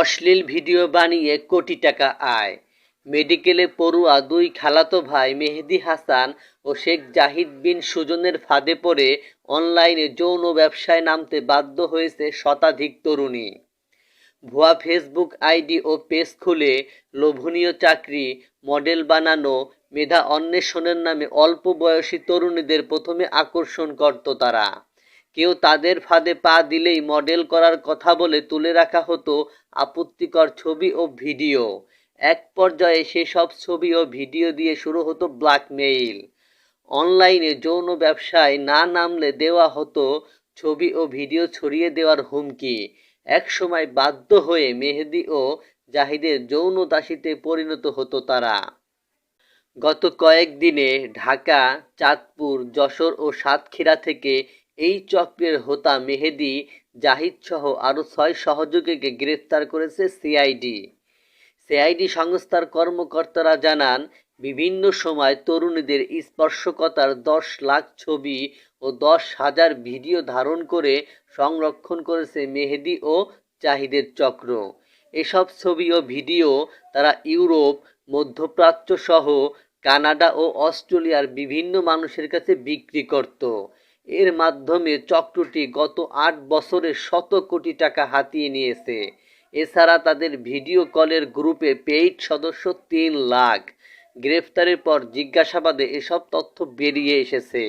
অশ্লীল ভিডিও বানিয়ে কোটি টাকা আয়। মেডিকেলে পড়ুয়া দুই খালাতো ভাই মেহেদি হাসান ও শেখ জাহিদ বিন সুজনের ফাঁদে পড়ে অনলাইনে যৌন ব্যবসায় নামতে বাধ্য হয়েছে শতাধিক তরুণী। ভুয়া ফেসবুক আইডি ও পেজ খুলে লোভনীয় চাকরি, মডেল বানানো, মেধা অন্বেষণের নামে অল্প বয়সী তরুণীদের প্রথমে আকর্ষণ করত তারা। কেউ তাদের ফাঁদে পা দিলেই মডেল করার কথা বলে তুলে রাখা হতো আপত্তিকর ছবি ও ভিডিও। এক পর্যায়ে সেসব ছবি ও ভিডিও দিয়ে শুরু হতো ব্ল্যাকমেইল। অনলাইনে যৌন ব্যবসায় না নামলে দেওয়া হতো ছবি ও ভিডিও ছড়িয়ে দেওয়ার হুমকি। একসময় বাধ্য হয়ে মেহেদি ও জাহিদের যৌন দাসীতে পরিণত হতো তারা। গত কয়েকদিনে ঢাকা, চাঁদপুর, যশোর ও সাতক্ষীরা থেকে এই চক্রের হোতা মেহেদি জাহিদ সহ আরও ছয় সহযোগীকে গ্রেফতার করেছে সিআইডি। সিআইডি সংস্থার কর্মকর্তারা জানান, বিভিন্ন সময় তরুণীদের স্পর্শকতার দশ লাখ ছবি ও দশ হাজার ভিডিও ধারণ করে সংরক্ষণ করেছে মেহেদি ও জাহিদের চক্র। এসব ছবি ও ভিডিও তারা ইউরোপ, মধ্যপ্রাচ্য সহ কানাডা ও অস্ট্রেলিয়ার বিভিন্ন মানুষের কাছে বিক্রি করত। এর মাধ্যমে চক্রটি গত আট বছরে শত কোটি টাকা হাতিয়ে নিয়েছে। এছাড়া তাদের ভিডিও কলের গ্রুপে পেইড সদস্য তিন লাখ। গ্রেফতারের পর জিজ্ঞাসাবাদে এসব তথ্য বেরিয়ে এসেছে।